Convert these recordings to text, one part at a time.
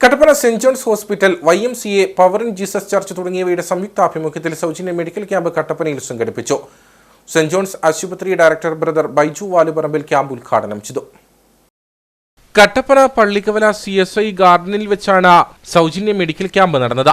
Kattappana saint John's hospital Y M C A power and Jesus church തുടങ്ങിയവയുടെ സംയുക്താഭിമുഖ്യത്തിൽ സൗജന്യ medical camp കട്ടപ്പനയിൽ സംഘടിപ്പിച്ചു. സെന്റ് ജോൺസ് ആശുപത്രി director brother Baiju Valuparambil camp ഉദ്ഘാടനം ചെയ്തു. Kattappana Pallikkavala C S I ഗാർഡനിൽ വെച്ചാണ് സൗജന്യ മെഡിക്കൽ ക്യാമ്പ് നടന്നത്.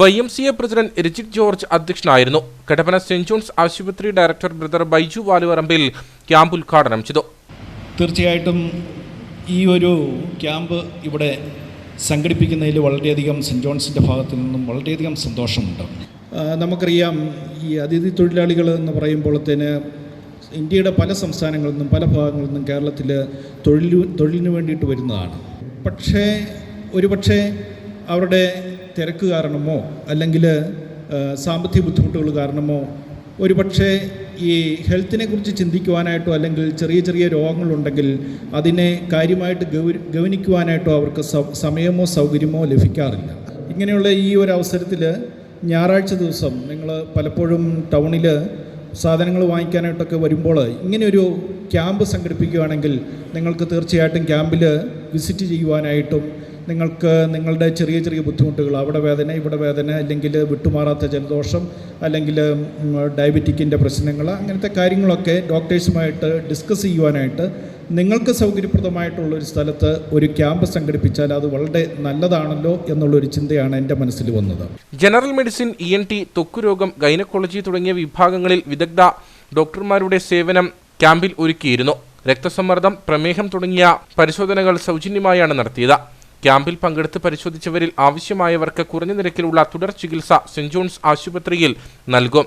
Y M C A president Rijit George അധ്യക്ഷനായിരുന്നു. കട്ടപ്പന സെന്റ് ജോൺസ് ആശുപത്രി director brother Baiju Valuvarambil camp ഉദ്ഘാടനം ചെയ്തു. തീർച്ചയായിട്ടും ഈ ഒരു ക്യാമ്പ് ഇവിടെ സംഘടിപ്പിക്കുന്നതിൽ വളരെയധികം സെന്റ് ജോൺസിന്റെ ഭാഗത്തു നിന്നും വളരെയധികം സന്തോഷമുണ്ട്. നമുക്കറിയാം ഈ അതിഥി തൊഴിലാളികൾ എന്ന് പറയുമ്പോഴത്തേന് ഇന്ത്യയുടെ പല സംസ്ഥാനങ്ങളിൽ നിന്നും പല ഭാഗങ്ങളിൽ നിന്നും കേരളത്തിൽ തൊഴിൽ തൊഴിലിന് വേണ്ടിയിട്ട് വരുന്നതാണ്. പക്ഷേ ഒരുപക്ഷെ അവരുടെ തിരക്ക് കാരണമോ അല്ലെങ്കിൽ സാമ്പത്തിക ബുദ്ധിമുട്ടുകൾ കാരണമോ ഒരുപക്ഷെ ഈ ഹെൽത്തിനെ കുറിച്ച് ചിന്തിക്കുവാനായിട്ടോ അല്ലെങ്കിൽ ചെറിയ ചെറിയ രോഗങ്ങളുണ്ടെങ്കിൽ അതിനെ കാര്യമായിട്ട് ഗൗ- ഗൗനിക്കുവാനായിട്ടോ അവർക്ക് സമയമോ സൗകര്യമോ ലഭിക്കാറില്ല. ഇങ്ങനെയുള്ള ഈ ഒരു അവസരത്തിൽ ഞായറാഴ്ച ദിവസം നിങ്ങൾ പലപ്പോഴും ടൗണിൽ സാധനങ്ങൾ വാങ്ങിക്കാനായിട്ടൊക്കെ വരുമ്പോൾ ഇങ്ങനെയൊരു ക്യാമ്പ് സംഘടിപ്പിക്കുകയാണെങ്കിൽ നിങ്ങൾക്ക് തീർച്ചയായിട്ടും ക്യാമ്പിൽ വിസിറ്റ് ചെയ്യുവാനായിട്ടും നിങ്ങൾക്ക് നിങ്ങളുടെ ചെറിയ ചെറിയ ബുദ്ധിമുട്ടുകൾ അവിടെ വേദന ഇവിടെ വേദന അല്ലെങ്കിൽ വിട്ടുമാറാത്ത ജലദോഷം അല്ലെങ്കിൽ ഡയബറ്റിക്കിന്റെ പ്രശ്നങ്ങൾ അങ്ങനത്തെ കാര്യങ്ങളൊക്കെ ഡോക്ടേഴ്സുമായിട്ട് ഡിസ്കസ് ചെയ്യുവാനായിട്ട് നിങ്ങൾക്ക് സൗകര്യപ്രദമായിട്ടുള്ള ഒരു സ്ഥലത്ത് ഒരു ക്യാമ്പ് സംഘടിപ്പിച്ചാൽ അത് വളരെ നല്ലതാണല്ലോ എന്നുള്ളൊരു ചിന്തയാണ് എന്റെ മനസ്സിൽ വന്നത്. General medicine E N T തൊക്കുരോഗം gynaecology തുടങ്ങിയ വിഭാഗങ്ങളിൽ വിദഗ്ധ ഡോക്ടർമാരുടെ സേവനം ക്യാമ്പിൽ ഒരുക്കിയിരുന്നു. രക്തസമ്മർദ്ദം പ്രമേഹം തുടങ്ങിയ പരിശോധനകൾ സൗജന്യമായാണ് നടത്തിയത്. ക്യാമ്പിൽ പങ്കെടുത്ത് പരിശോധിച്ചവരിൽ ആവശ്യമായവർക്ക് കുറഞ്ഞ നിരക്കിലുള്ള തുടർ ചികിത്സ സെന്റ് ജോൺസ് ആശുപത്രിയിൽ നൽകും.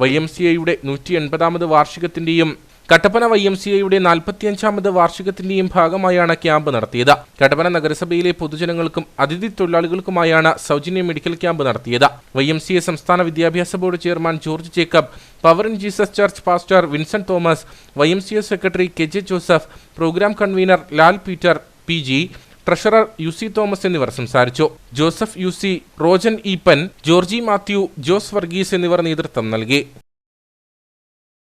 വൈ എം സി ഐയുടെ നൂറ്റി എൺപതാമത് വാർഷികത്തിന്റെയും കട്ടപ്പന വൈ എം സി ഐയുടെ നാൽപ്പത്തിയഞ്ചാമത് വാർഷികത്തിന്റെയും ഭാഗമായാണ് ക്യാമ്പ് നടത്തിയത്. കട്ടപ്പന നഗരസഭയിലെ പൊതുജനങ്ങൾക്കും അതിഥി തൊഴിലാളികൾക്കുമായാണ് സൗജന്യ മെഡിക്കൽ ക്യാമ്പ് നടത്തിയത്. വൈ എം സി എ സംസ്ഥാന വിദ്യാഭ്യാസ board chairman George Jacob power in Jesus church pastor Vincent Thomas Y M C A secretary K J Joseph programme convener Lal Peter P G treasurer U C Thomas എന്നിവർ സംസാരിച്ചു. Joseph U C Rojan Eappen Georgi Mathew Jose Varghese എന്നിവർ നേതൃത്വം നൽകി.